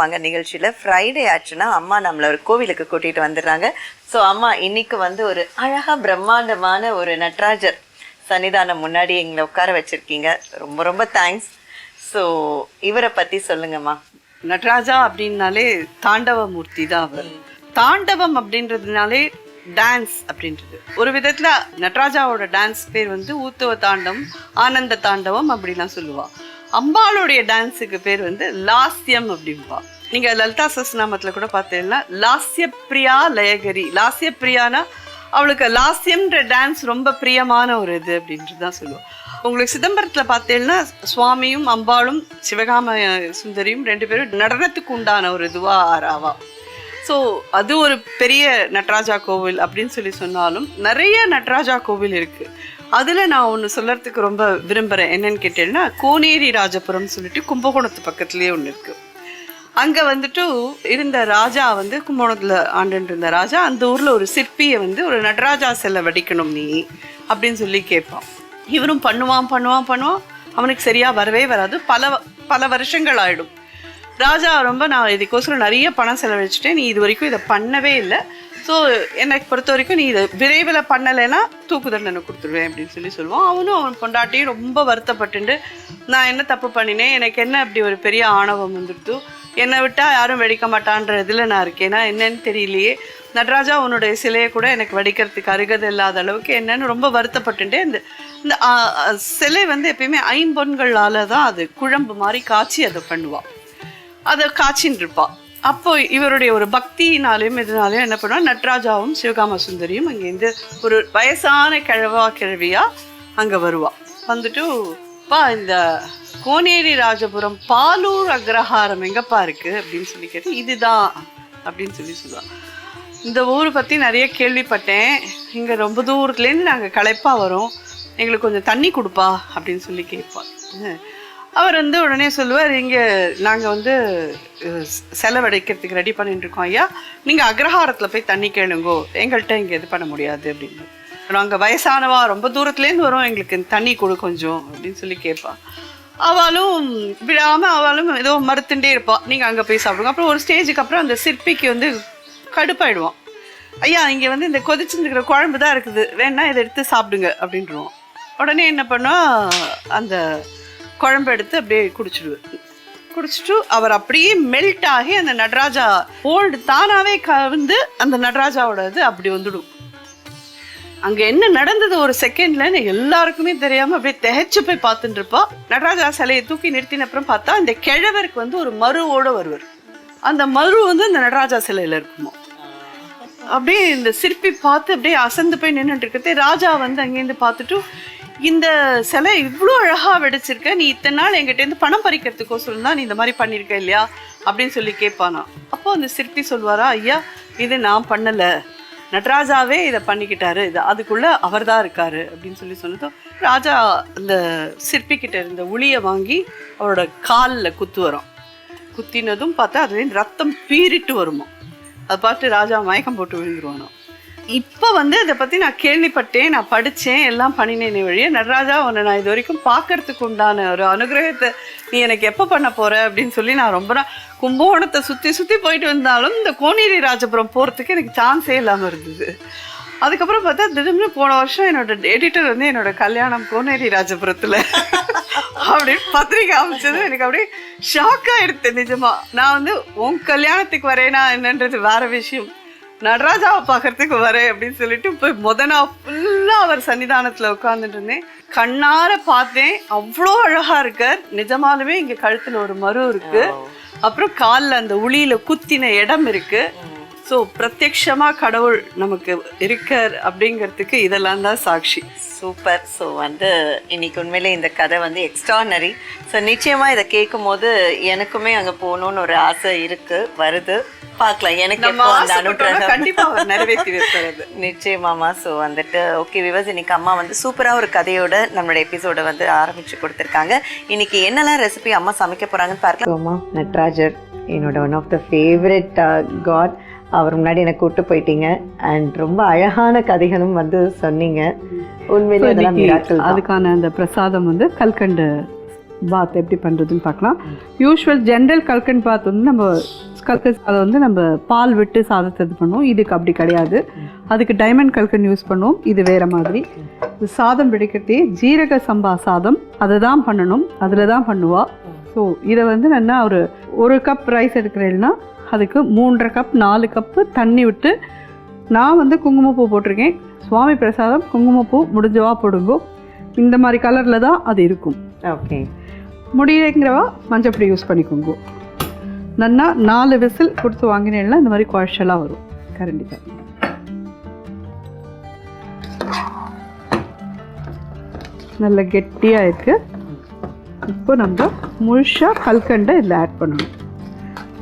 பார்க்கலாம் நிகழ்ச்சியில். ஃப்ரைடே ஆச்சுன்னா அம்மா நம்மளை ஒரு கோவிலுக்கு கூட்டிகிட்டு வந்துடுறாங்க. ஸோ அம்மா இன்னைக்கு வந்து ஒரு அழகாக பிரம்மாண்டமான ஒரு நட்ராஜர் சன்னிதானம் முன்னாடி எங்களை உட்கார வச்சிருக்கீங்க. ரொம்ப ரொம்ப தேங்க்ஸ் ஸோ இவரை பற்றி சொல்லுங்கம்மா. நட்ராஜா அப்படின்னாலே தாண்டவ மூர்த்தி தான் அவர். தாண்டவம் அப்படின்றதுனாலே டான்ஸ் அப்படின்றது. ஒரு விதத்துல நட்ராஜாவோட டான்ஸ் பேர் வந்து ஊத்துவ தாண்டவம் ஆனந்த தாண்டவம் அப்படிலாம் சொல்லுவாள் அம்பாளுடைய டான்ஸுக்கு பேர் வந்து லாஸ்யம் அப்படிம்பா. நீங்க லலிதா சஸ்நாமத்தில் கூட பார்த்தீங்கன்னா லாஸ்ய பிரியா லயகரி. லாஸ்ய பிரியானா அவளுக்கு லாஸ்யம்ன்ற டான்ஸ் ரொம்ப பிரியமான ஒரு இது அப்படின்ட்டு தான் சொல்லுவோம். உங்களுக்கு சிதம்பரத்தில் பார்த்தீங்கன்னா சுவாமியும் அம்பாளும் சிவகாம சுந்தரியும் ரெண்டு பேரும் நடனத்துக்கு உண்டான ஒரு இதுவா ஆறாவா. ஸோ அது ஒரு பெரிய நடராஜா கோவில் அப்படின்னு சொல்லி சொன்னாலும் நிறைய நடராஜா கோவில் இருக்குது அதில் நான் ஒன்று சொல்லறதுக்கு ரொம்ப விரும்புகிறேன் என்னன்னு கேட்டேன்னா கோனேரி ராஜபுரம் சொல்லிட்டு கும்பகோணத்து பக்கத்துலேயே ஒன்று இருக்கு. அங்கே வந்துட்டு இருந்த ராஜா வந்து கும்பகோணத்தில் ஆண்டுட்டு இருந்த ராஜா அந்த ஊரில் ஒரு சிற்பியை வந்து ஒரு நடராஜா செல்லை வடிக்கணும் நீ அப்படின்னு சொல்லி கேட்பான். இவரும் பண்ணுவான் பண்ணுவான் பண்ணுவான். அவனுக்கு சரியாக வரவே வராது. பல பல வருஷங்கள் ஆகிடும் ராஜா ரொம்ப நான் இதுக்கோசரம் நிறைய பணம் செலவழிச்சிட்டேன். நீ இது வரைக்கும் இதை பண்ணவே இல்லை. ஸோ எனக்கு பொறுத்த வரைக்கும் நீ இதை விரைவில் பண்ணலைன்னா தூக்கு தண்டனை கொடுத்துருவேன் அப்படின்னு சொல்லி சொல்லுவான் அவனும் அவன் பொண்டாட்டியும் ரொம்ப வருத்தப்பட்டுண்டு நான் என்ன தப்பு பண்ணினேன்? எனக்கு என்ன அப்படி ஒரு பெரிய ஆணவம் வந்துடுது என்னை விட்டால் யாரும் வெடிக்க மாட்டான்ற இதில் நான் இருக்கேன்? என்னன்னு தெரியலையே. நடராஜா உன்னுடைய சிலையை கூட எனக்கு வடிக்கிறதுக்கு அருகது இல்லாத அளவுக்கு என்னன்னு ரொம்ப வருத்தப்பட்டுட்டே இந்த இந்த சிலை வந்து எப்பயுமே ஐம்பொன்களால் தான் அது குழம்பு மாதிரி காய்ச்சி அதை பண்ணுவாள் அதை காய்ச்சின்னு இருப்பாள் அப்போ இவருடைய ஒரு பக்தியினாலையும் இதனாலையும் என்ன பண்ணுவா நட்ராஜாவும் சிவகாம சுந்தரியும் அங்கேருந்து ஒரு வயசான கிழவா கிழவியா அங்கே வருவா. வந்துட்டு பா இந்த கோனேரி ராஜபுரம் பாலூர் அக்ரஹாரம் எங்கப்பா இருக்கு? அப்படின்னு சொல்லி கேட்டு இதுதான் அப்படின்னு சொல்லி சொல்லுவாள் இந்த ஊரை பற்றி நிறைய கேள்விப்பட்டேன். இங்கே ரொம்ப தூரத்துலேருந்து நாங்கள் களைப்பாக வரோம். எங்களுக்கு கொஞ்சம் தண்ணி கொடுப்பா அப்படின்னு சொல்லி கேட்பாள் அவர் வந்து உடனே சொல்லுவார் இங்கே நாங்கள் வந்து செலவழிக்கிறதுக்கு ரெடி பண்ணிட்டு இருக்கோம் ஐயா. நீங்கள் அக்ரஹாரத்தில் போய் தண்ணி கேளுங்கோ. எங்கள்கிட்ட இங்கே இது பண்ண முடியாது அப்படின்னு. நாங்கள் வயசானவா ரொம்ப தூரத்துலேருந்து வரும். எங்களுக்கு தண்ணி கொடு கொஞ்சம் அப்படின்னு சொல்லி கேட்பான் அவளும் விடாமல் அவளும் ஏதோ மறுத்துட்டே இருப்பாள் நீங்கள் அங்கே போய் சாப்பிடுங்க. அப்புறம் ஒரு ஸ்டேஜுக்கு அப்புறம் அந்த சிற்பிக்கு வந்து கடுப்பாயிடுவான். ஐயா இங்கே வந்து இந்த கொதிச்சுருக்கிற குழம்பு தான் இருக்குது. வேணா இதை எடுத்து சாப்பிடுங்க அப்படின்றோம் உடனே என்ன பண்ணோம் அந்த குழம்பு எடுத்து அப்படியே குடிச்சிடுவார் குடிச்சிட்டு அவர் அப்படியே மெல்ட் ஆகி அந்த நடராஜா ஓல்டு தானாகவே கவிந்து அந்த நடராஜாவோட இது அப்படி வந்துடும். அங்கே என்ன நடந்தது ஒரு செகண்ட்ல எல்லாருக்குமே தெரியாமல் அப்படியே திகைச்சு போய் பார்த்துட்டு இருப்பா நடராஜா சிலையை தூக்கி நிறுத்தின அப்புறம் பார்த்தா இந்த கிழவருக்கு வந்து ஒரு மருவோட வருவார். அந்த மரு வந்து அந்த நடராஜா சிலையில இருக்குமா. அப்படியே இந்த சிற்பி பார்த்து அப்படியே அசந்து போய் நின்றுட்டு இருக்கிறது ராஜா வந்து அங்கேருந்து பார்த்துட்டு இந்த சிலை இவ்வளோ அழகாக வெடிச்சிருக்க நீ இத்தனை நாள் எங்கிட்டேருந்து பணம் பறிக்கிறதுக்கோசரம் தான் நீ இந்த மாதிரி பண்ணியிருக்க இல்லையா? அப்படின்னு சொல்லி கேட்பானா. அப்போ அந்த சிற்பி சொல்வாரா ஐயா இது நான் பண்ணலை. நடராஜாவே இதை பண்ணிக்கிட்டாரு. இது அதுக்குள்ள அவர்தான் இருக்காரு. அப்படின்னு சொல்லி சொன்னதும் ராஜா அந்த சிற்பி கிட்ட இருந்த உளியை வாங்கி அவரோட காலில் குத்து வரும். குத்தினதும் பார்த்தா அதுலேருந்து ரத்தம் பீறிட்டு வருமா அதை பார்த்து ராஜா மயக்கம் போட்டு விழுந்துருவானோ இப்போ வந்து இதை பற்றி நான் கேள்விப்பட்டேன் நான் படித்தேன் எல்லாம் பண்ணினேன் வழியே நடராஜா உன்னை நான் இது வரைக்கும் பார்க்கறதுக்கு உண்டான ஒரு அனுகிரகத்தை நீ எனக்கு எப்போ பண்ண போகிற அப்படின்னு சொல்லி நான் ரொம்ப நாள் கும்பகோணத்தை சுற்றி சுற்றி போயிட்டு வந்தாலும் இந்த கோனேரி ராஜபுரம் போகிறதுக்கு எனக்கு சான்ஸே இல்லாமல் இருந்தது. அதுக்கப்புறம் பார்த்தா திடீர்னு போன வருஷம் என்னோட எடிட்டர் வந்து என்னோட கல்யாணம் கோனேரி ராஜபுரத்தில். அப்படின்னு பத்திரிக்கை அமைச்சது எனக்கு அப்படியே ஷாக் ஆயிடுத்து நிஜமா. நான் வந்து உன் கல்யாணத்துக்கு வரேனா என்னன்றது வேற விஷயம். நடராஜாவை பார்க்கறதுக்கு வரேன் அப்படின்னு சொல்லிட்டு போய் முத நாள் ஃபுல்லாக அவர் சன்னிதானத்தில் உட்காந்துட்டு இருந்தேன். கண்ணார பார்த்தேன். அவ்வளோ அழகா இருக்கார். நிஜமாலுமே இங்கே கழுத்தில் ஒரு மரு இருக்கு. அப்புறம் காலில் அந்த உளியில குத்தின இடம் இருக்கு. ஸோ பிரத்யக்ஷமா கடவுள் நமக்கு இருக்கார் அப்படிங்கிறதுக்கு இதெல்லாம் தான் சாட்சி. சூப்பர் ஸோ வந்து இன்னைக்கு உண்மையிலே இந்த கதை வந்து எக்ஸ்ட்ரானரி ஸோ நிச்சயமாக இதை கேட்கும் போது எனக்குமே அங்கே போகணும்னு ஒரு ஆசை இருக்கு வருது. பார்க்கலாம் எனக்கு அந்த அனுகிரகம்? கண்டிப்பா அவர் நிறைவேற்றி வைக்கிறது நிச்சயமாமா ஸோ வந்துட்டு ஓகே விவஸ் இன்னைக்கு அம்மா வந்து சூப்பராக ஒரு கதையோட நம்மளோட எபிசோட வந்து ஆரம்பிச்சு கொடுத்துருக்காங்க. இன்னைக்கு என்னெல்லாம் ரெசிபி அம்மா சமைக்க போறாங்கன்னு பார்க்கலாம். அம்மா நட்ராஜர் என்னோட one of the favourite god அவர் முன்னாடி என்னை கூட்டு போயிட்டீங்க. அண்ட் ரொம்ப அழகான கதைகளும் வந்து சொன்னீங்க. உண்மையிலே அதெல்லாம். அதுக்கான அந்த பிரசாதம் வந்து கல்கண்டு பாத் எப்படி பண்ணுறதுன்னு பார்க்கலாம். யூஸ்வல் ஜென்ரல் கல்கண்ட் பாத் வந்து நம்ம கல்கண்ட் அதை வந்து நம்ம பால் விட்டு சாதத்தை இது பண்ணுவோம். இதுக்கு அப்படி கிடையாது. அதுக்கு டைமண்ட் கல்கண்ட் யூஸ் பண்ணுவோம். இது வேற மாதிரி. சாதம் பிடிக்கிறதே ஜீரக சம்பா சாதம். அதை தான் பண்ணணும். அதில் தான் பண்ணுவா. ஸோ இதை வந்து என்ன ஒரு ஒரு கப் ரைஸ் எடுக்கிறேன்னா அதுக்கு மூன்றரை கப் நாலு கப்பு தண்ணி விட்டு நான் வந்து குங்குமப்பூ போட்டிருக்கேன். சுவாமி பிரசாதம் குங்குமப்பூ முடிஞ்சவா போடுங்கோ. இந்த மாதிரி கலரில் தான் அது இருக்கும். ஓகே. முடியலைங்கிறவா மஞ்சப்பொடி யூஸ் பண்ணிக்கோங்க. நன்னா நாலு விசில் கொடுத்து வாங்கினேன்னா இந்த மாதிரி குழச்சலாக வரும். கரண்டி தான் நல்ல கெட்டியாக இருக்கு. இப்போ நம்ம முழுசாக கல்கண்டை இதில் ஆட் பண்ணணும்.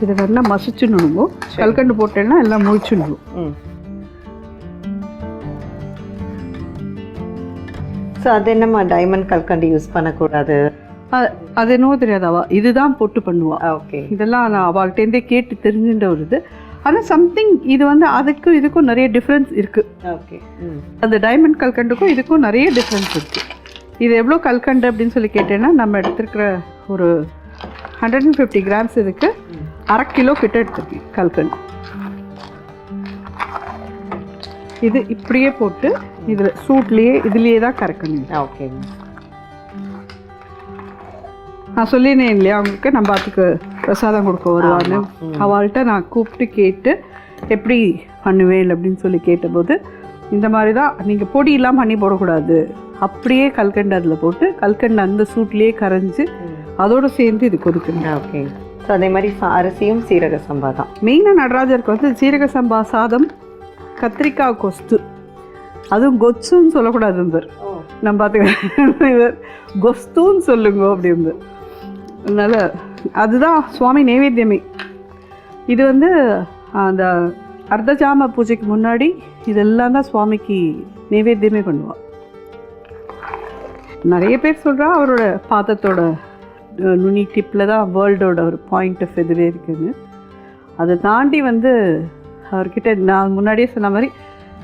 இதை நல்லா மசிச்சுடணுங்கோ கல்கண்டு போட்டேன்னா எல்லாம் முழிச்சுடணும் ம். ஸோ அது என்னம்மா டைமண்ட் கல்கண்டு யூஸ் பண்ணக்கூடாது? அது என்னவோ தெரியாதாவா? இதுதான் போட்டு பண்ணுவா. ஓகே இதெல்லாம் நான் அவள்கிட்டேருந்தே கேட்டு தெரிஞ்சுட்ட ஒரு இது. ஆனால் சம்திங் இது வந்து அதுக்கும் இதுக்கும் நிறைய டிஃப்ரென்ஸ் இருக்குது ஓகே அந்த டைமண்ட் கல்கண்டுக்கும் இதுக்கும் நிறைய டிஃப்ரென்ஸ் இருக்குது இது எவ்வளோ கல்கண்டு அப்படின்னு சொல்லி கேட்டேன்னா நம்ம எடுத்துருக்கிற ஒரு ஹண்ட்ரட் அண்ட் ஃபிஃப்டி கிராம்ஸ் இதுக்கு அரை கிலோ கிட்ட எடுத்துருக்கேன் கல்கண்டு. இது இப்படியே போட்டு இதில் சூட்லேயே இதுலேயே தான் கறக்கணும் ஓகே. நான் சொல்லினேன் இல்லையா அவங்களுக்கு நம்ம அதுக்கு பிரசாதம் கொடுக்க வருவான்னு. அவள்கிட்ட நான் கூப்பிட்டு கேட்டு எப்படி பண்ணுவேன் அப்படின்னு சொல்லி கேட்டபோது இந்த மாதிரி தான் நீங்கள் பொடியெல்லாம் பண்ணி போடக்கூடாது. அப்படியே கல்கண்டு அதில் போட்டு கல்கண்டு அந்த சூட்லேயே கரைஞ்சி அதோடு சேர்ந்து இது கொதிக்கணும். ஓகே. ஸோ அதே மாதிரி அரிசியும் சீரக சம்பா தான். மெயினாக நடராஜருக்கு வந்து சீரக சம்பா சாதம் கத்திரிக்காய் கொஸ்து. அதுவும் கொச்சுன்னு சொல்லக்கூடாது இவர். நம்ம பார்த்துக்க இவர் கொஸ்துன்னு சொல்லுங்க அப்படிம்பு அதனால் அதுதான் சுவாமி நைவேத்தியமே. இது வந்து அந்த அர்த்தஜாம பூஜைக்கு முன்னாடி இதெல்லாம் தான் சுவாமிக்கு நைவேத்தியமே பண்ணுவாள் நிறைய பேர் சொல்கிறா அவரோட பாதத்தோட அஹ், நுனி டிப்பில் தான் வேர்ல்டோட ஒரு பாயிண்ட் ஆஃப் இதுவே இருக்குதுன்னு அதை தாண்டி வந்து அவர்கிட்ட நான் முன்னாடியே சொன்ன மாதிரி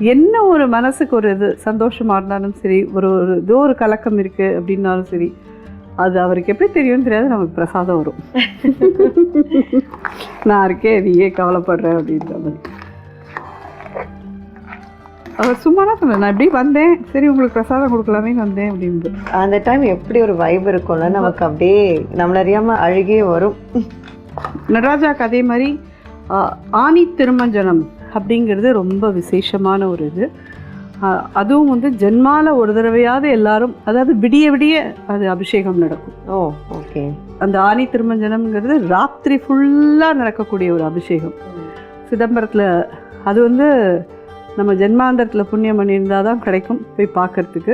என்ன ஒரு மனசுக்கு ஒரு இது சந்தோஷமாக இருந்தாலும் சரி ஒரு ஒரு ஏதோ ஒரு கலக்கம் இருக்குது அப்படின்னாலும் சரி அது அவருக்கு எப்படி தெரியும்னு தெரியாது நமக்கு பிரசாதம் வரும். நான் இருக்கேன் நீ ஏன் அப்படின்ற மாதிரி. சும்மா தான் சொன்னேன். நான் இப்படி வந்தேன். சரி உங்களுக்கு பிரசாதம் கொடுக்கலாமே வந்தேன் அப்படின்னு அந்த டைம் எப்படி ஒரு வைப் இருக்கும்ல நமக்கு அப்படியே நம்மள அறியாம அழுகே வரும். நடராஜாக்கு அதே மாதிரி ஆ, ஆனி திருமஞ்சனம் அப்படிங்கிறது ரொம்ப விசேஷமான ஒரு இது. அதுவும் வந்து ஜென்மால ஒரு தடவையாவது எல்லாரும் அதாவது விடிய விடிய அது அபிஷேகம் நடக்கும். ஓ ஓகே அந்த ஆனி திருமஞ்சனம்ங்கிறது ராத்திரி ஃபுல்லாக நடக்கக்கூடிய ஒரு அபிஷேகம். சிதம்பரத்தில் அது வந்து நம்ம ஜென்மாந்தரத்தில் புண்ணியம் பண்ணியிருந்தால் தான் கிடைக்கும் போய் பார்க்கறதுக்கு.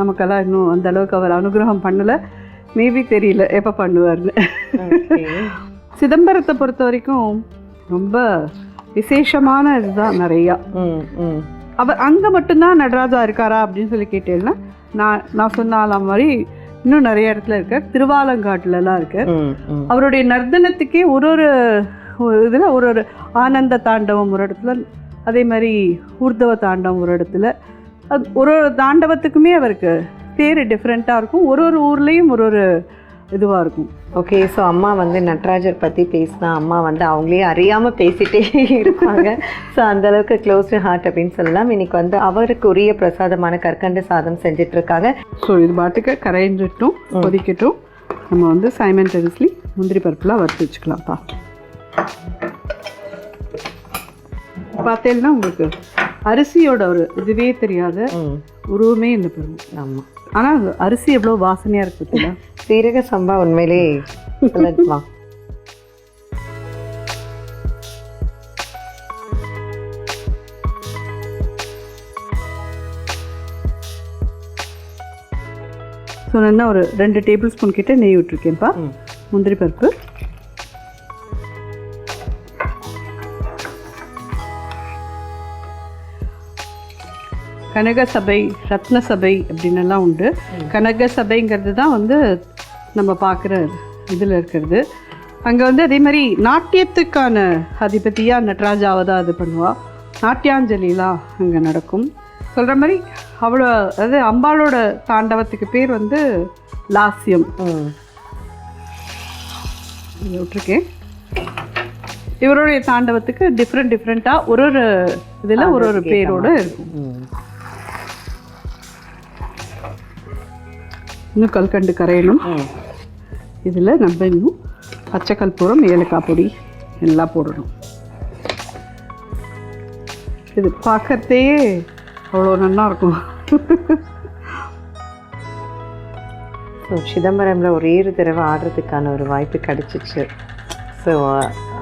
நமக்கெல்லாம் இன்னும் அந்த அளவுக்கு அவர் அனுகிரகம் பண்ணலை. மேபி தெரியல எப்போ பண்ணுவார்னு. சிதம்பரத்தை பொறுத்த வரைக்கும் ரொம்ப விசேஷமான இதுதான் நிறையா. அவர் அங்கே மட்டும்தான் நடராஜா இருக்காரா அப்படின்னு சொல்லி கேட்டேன்னா நான் நான் சொன்னால மாதிரி இன்னும் நிறைய இடத்துல இருக்கார். திருவாலங்காட்டுலலாம் இருக்கார். அவருடைய நர்த்தனத்துக்கே ஒரு ஒரு இதில் ஒரு ஒரு ஆனந்த தாண்டவம் ஒரு இடத்துல அதே மாதிரி ஊர்தவ தாண்டவம் ஒரு இடத்துல. அது ஒரு ஒரு தாண்டவத்துக்குமே அவருக்கு பேர் டிஃப்ரெண்ட்டாக இருக்கும். ஒரு ஒரு ஊர்லேயும் ஒரு ஒரு இதுவாக இருக்கும். ஓகே ஸோ அம்மா வந்து நட்ராஜர் பற்றி பேசினா அம்மா வந்து அவங்களே அறியாமல் பேசிட்டே இருப்பாங்க. ஸோ அந்த அளவுக்கு க்ளோஸ் டு ஹார்ட் அப்படின்னு சொல்லலாம். இன்னைக்கு வந்து அவருக்கு உரிய பிரசாதமான கற்கண்டு சாதம் செஞ்சுட்டு இருக்காங்க ஸோ இது பாட்டுக்கு கரைஞ்சிட்டும் கொதிக்கட்டும். நம்ம வந்து சைமன் டெரிஸ்லி முந்திரி பருப்புலாம் வறுத்து வச்சுக்கலாம்ப்பா. பார்த்தேன்னா உங்களுக்கு அரிசியோட ஒரு இதுவே தெரியாத உருவமே இந்த பெரும் ஆமாம் ஆனால் அரிசி எவ்வளோ வாசனையாக இருக்குது சீரக சம்பா உண்மையிலே ஸோ நான் ஒரு ரெண்டு டேபிள் ஸ்பூன் கிட்டே நெய் விட்டுருக்கேன்ப்பா. முந்திரி பருப்பு. கனக சபை ரத்ன சபை அப்படின்னு எல்லாம் உண்டு. கனக சபைங்கிறது தான் வந்து நம்ம பார்க்குற இதில் இருக்கிறது. அங்கே வந்து அதே மாதிரி நாட்டியத்துக்கான அதிபதியாக நட்ராஜாவை தான் இது பண்ணுவா. நாட்டியாஞ்சலிலாம் அங்கே நடக்கும். சொல்கிற மாதிரி அவ்வளோ அதாவது அம்பாளோட தாண்டவத்துக்கு பேர் வந்து லாஸ்யம். விட்டுருக்கேன். இவருடைய தாண்டவத்துக்கு டிஃப்ரெண்ட் டிஃப்ரெண்ட்டாக ஒரு ஒரு இதில் ஒரு ஒரு பேரோட இருக்கும். இன்னும் கல்கண்டு கரையணும். இதில் நம்ம இன்னும் பச்சை கற்பூரம் ஏலக்காய் பொடி எல்லாம் போடணும். இது பார்க்கறதே அவ்வளோ நல்லா இருக்கும். ஸோ சிதம்பரம்ல ஒரே ஒரு தடவை ஆடுறதுக்கான ஒரு வாய்ப்பு கிடைச்சிச்சு. ஸோ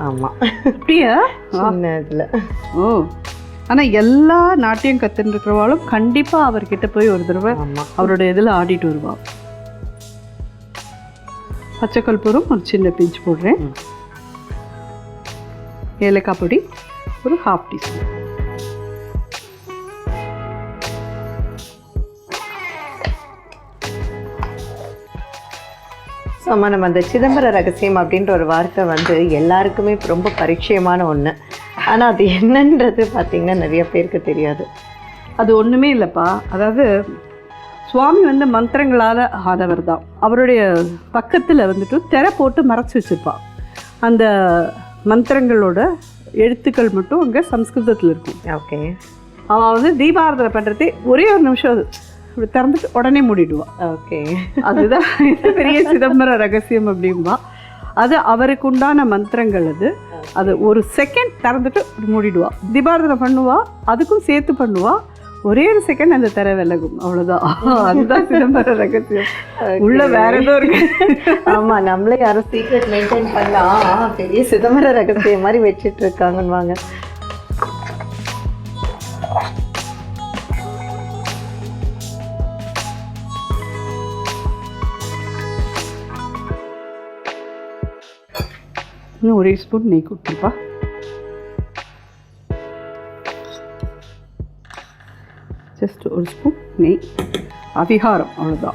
ஆமாம் அப்படியா? சின்ன இதில். ஓ. ஆனால் எல்லா நாட்டியம் கற்றுன்னு இருக்கிறவாளும் கண்டிப்பாக அவர்கிட்ட போய் ஒரு தடவை அவரோட இதில் ஆடிட்டு வருவா. பச்சை கற்பூரம் ஒரு சின்ன பிஞ்சு போடுறேன். ஏலக்காய் பொடி ஒரு ஹாஃப் டீஸ்பூன். ஸோ அம்மா நம்ம அந்த சிதம்பர ரகசியம் அப்படின்ற ஒரு வார்த்தை வந்து எல்லாருக்குமே ரொம்ப பரிச்சயமான ஒன்று ஆனால் அது என்னன்றது பார்த்தீங்கன்னா நிறைய பேருக்கு தெரியாது. அது ஒன்றுமே இல்லைப்பா. அதாவது சுவாமி வந்து மந்திரங்களால் ஆனவர் தான் அவருடைய பக்கத்தில் வந்துட்டு திரை போட்டு மறைச்சி வச்சிருப்பா அந்த மந்திரங்களோட எழுத்துக்கள் மட்டும் அங்கே சம்ஸ்கிருதத்தில் இருக்கும். ஓகே. அவன் வந்து தீபாரதனை பண்ணுறதே ஒரே ஒரு நிமிஷம் அது. இப்படி திறந்துட்டு உடனே மூடிடுவான் ஓகே. அதுதான் பெரிய சிதம்பர ரகசியம் அப்படிம்பா. அது அவருக்கு உண்டான மந்திரங்கள் அது. அது ஒரு செகண்ட் திறந்துட்டு மூடிடுவா. தீபாரதனை பண்ணுவா அதுக்கும் சேர்த்து பண்ணுவா. ஒரே ஒரு செகண்ட் அந்த திரை விலகும். அவ்வளோதான் அதுதான் சிதம்பர ரகசியம். உள்ள வேற ஏதோ இருக்கு. ஆமாம் நம்மளே யாரும் சீக்ரெட் மெயின்டைன் பண்ணலாம். பெரிய சிதம்பர ரகசியம் மாதிரி வச்சிட்டு இருக்காங்கன்னு வாங்க இன்னும் ஒரே ஸ்பூன் நெய் கொடுத்துருப்பா ஒரு ஸ்பூன் நெய். அவிகாரம் அவ்வளோதான்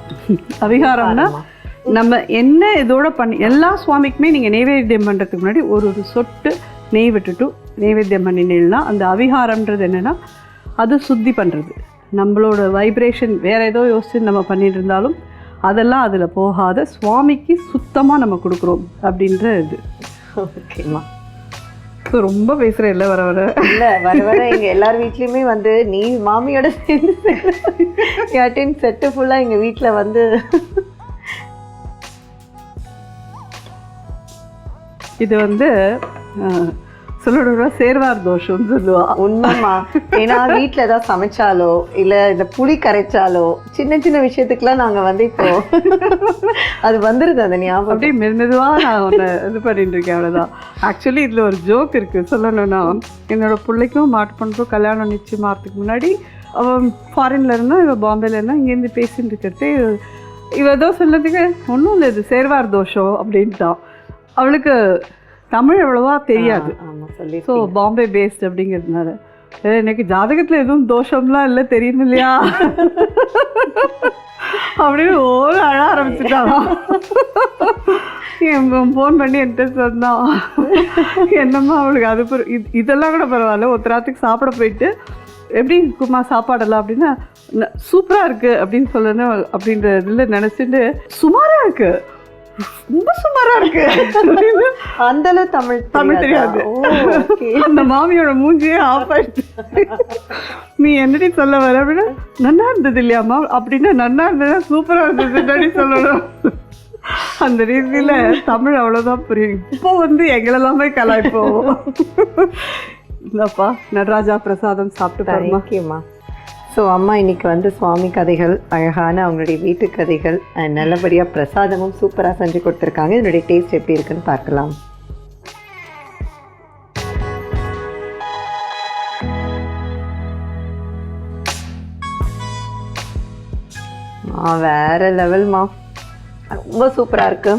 அவிகாரம்னா நம்ம என்ன இதோட பண்ணி எல்லா சுவாமிக்குமே நீங்கள் நெய்வேத்தியம் பண்ணுறதுக்கு முன்னாடி ஒரு ஒரு சொட்டு நெய் விட்டுட்டு நெய்வேத்தியம் பண்ணினீங்கன்னா அந்த அவிகாரம்ன்றது என்னென்னா அது சுத்தி பண்ணுறது நம்மளோட வைப்ரேஷன் வேறு ஏதோ யோசிச்சு நம்ம பண்ணிட்டு இருந்தாலும் அதெல்லாம் அதில் போகாத சுவாமிக்கு சுத்தமாக நம்ம கொடுக்குறோம் அப்படின்ற இது. ஓகேம்மா. ஸோ ரொம்ப பேசுகிறேன் இல்லை வர வர. இல்ல வர வர எங்க எல்லார் வீட்லயுமே வந்து நீ மாமியோட சேர்ந்து யார்ட்டையும் செட்டு ஃபுல்லா எங்க வீட்ல வந்து இது வந்து சொல்லணும்னா சேர்வார் தோஷம்னு சொல்லுவா. உண்மைமா ஏன்னா வீட்ல ஏதாவது சமைச்சாலோ இல்ல இந்த புளி கரைச்சாலோ சின்ன சின்ன விஷயத்துக்குலாம் நாங்க வந்து இப்போ அது வந்துருது அந்த ஞாபகம். அப்படியே மெது மெதுவாக நான் ஒன்று இது பண்ணிட்டு இருக்கேன் அவ்வளோதான் ஆக்சுவலி இதில் ஒரு ஜோக் இருக்குது சொல்லணும்னா என்னோட பிள்ளைக்கும் மாட்டு பண்ணுறோம் கல்யாணம் நிச்சயமாகிறதுக்கு முன்னாடி அவன் ஃபாரின்ல இருந்தா இவ பாம்பேல இருந்தா இங்கேருந்து பேசிட்டு இருக்கிறது. இவ ஏதோ சொல்லதுக்கு ஒன்றும் இல்லை இது சேர்வார் தோஷம் அப்படின்ட்டான். அவளுக்கு தமிழ் அவ்வளவா தெரியாது. ஆமா சொல்லி ஸோ பாம்பே பேஸ்ட் அப்படிங்கிறதுனால. எனக்கு ஜாதகத்தில் எதுவும் தோஷம்லாம் இல்லை தெரியும் இல்லையா அப்படின்னு ஓட அழ ஆரம்பிச்சுட்டான். என் ஃபோன் பண்ணி என்கிட்ட சொன்னான். என்னம்மா அவளுக்கு அது இதெல்லாம் கூட பரவாயில்ல. ஒருத்தர் ராத்துக்கு சாப்பிட போயிட்டு எப்படி இருக்குமா சாப்பாடெல்லாம்? அப்படின்னா சூப்பராக இருக்கு அப்படின்னு சொல்லணும் அப்படின்ற இதில் நினச்சிட்டு சுமாராக இருக்கு. ரொம்ப சுமாராக இருக்கு. அந்த தமிழ் தமிழ் தெரியாதா? அந்த மாமியோட மூஞ்சியே ஆஃப் ஆயிடுச்சு. நீ என்னடி சொல்ல வர? அப்படின்னா நன்னா இருந்தது இல்லையாம்மா அப்படின்னா நன்னா இருந்ததா சூப்பரா இருந்ததுன்னு சொல்லணும்? அந்த ரீதியில தமிழ் அவ்வளவுதான் புரியும் இப்போ வந்து எங்களெல்லாமே கலாய்ப்போம். இல்லப்பா நடராஜா பிரசாதம் சாப்பிட்டு பாருமா ஸோ அம்மா இன்னைக்கு வந்து சுவாமி கதைகள் அழகான அவங்களுடைய வீட்டு கதைகள் நல்லபடியாக நல்லபடியா பிரசாதமும் சூப்பரா செஞ்சு கொடுத்துருக்காங்க. இதனுடைய டேஸ்ட் எப்படி இருக்குன்னு பார்க்கலாம். ஆ வேற லெவல்மா ரொம்ப சூப்பராக இருக்கு.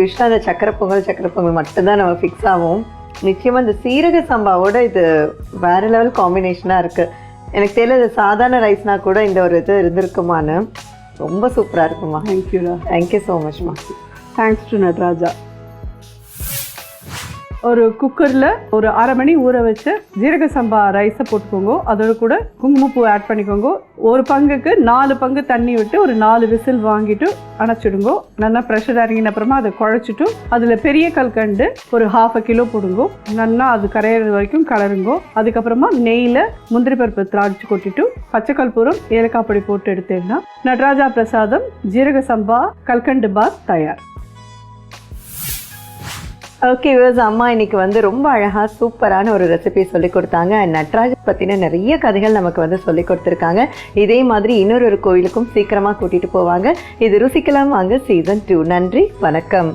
யூஸ்வலாக அந்த சக்கரை பொங்கல் சக்கரை பொங்கல் மட்டும்தான் நம்ம ஃபிக்ஸ் ஆகும். நிச்சயமாக இந்த சீரக சம்பாவோட இது வேற லெவல் காம்பினேஷனாக இருக்குது எனக்கு தெரியல சாதாரண ரைஸ்னா கூட இந்த ஒரு இது இருந்திருக்குமான்னு. ரொம்ப சூப்பராக இருக்குமா? தேங்க்யூடா தேங்க்யூ ஸோ மச்மா தேங்க்ஸ் டு நட்ராஜா ஒரு குக்கரில் ஒரு அரை மணி ஊற வச்சு ஜீரக சம்பா ரைஸை போட்டுக்கோங்க. அதோட கூட குங்குமப்பூ ஆட் பண்ணிக்கோங்க. ஒரு பங்குக்கு நாலு பங்கு தண்ணி விட்டு ஒரு நாலு விசில் வாங்கிட்டு அணைச்சிடுங்க. நல்லா ப்ரெஷர் இறங்கின அப்புறமா அதை குழச்சிட்டு அதில் பெரிய கல்கண்டு ஒரு ஹாஃப் அ கிலோ போடுங்க. நல்லா அது கரையிறது வரைக்கும் கலருங்க. அதுக்கப்புறமா நெய்யில் முந்திரி பருப்பு திராட்சை கொட்டிட்டு பச்சை கற்பூரம் ஏலக்காய் பொடி போட்டு எடுத்தேன்னா நடராஜா பிரசாதம் ஜீரக சம்பா கல்கண்டு பாத் தயார். ஓகே விவஸ் அம்மா இன்னைக்கு வந்து ரொம்ப அழகாக சூப்பரான ஒரு ரெசிபி சொல்லி கொடுத்தாங்க. நட்ராஜ் பற்றின நிறைய கதைகள் நமக்கு வந்து சொல்லி கொடுத்துருக்காங்க. இதே மாதிரி இன்னொரு ஒரு கோயிலுக்கும் சீக்கிரமாக கூட்டிகிட்டு போவாங்க. இது ருசிக்கலாம் வாங்க சீசன் டூ நன்றி வணக்கம்.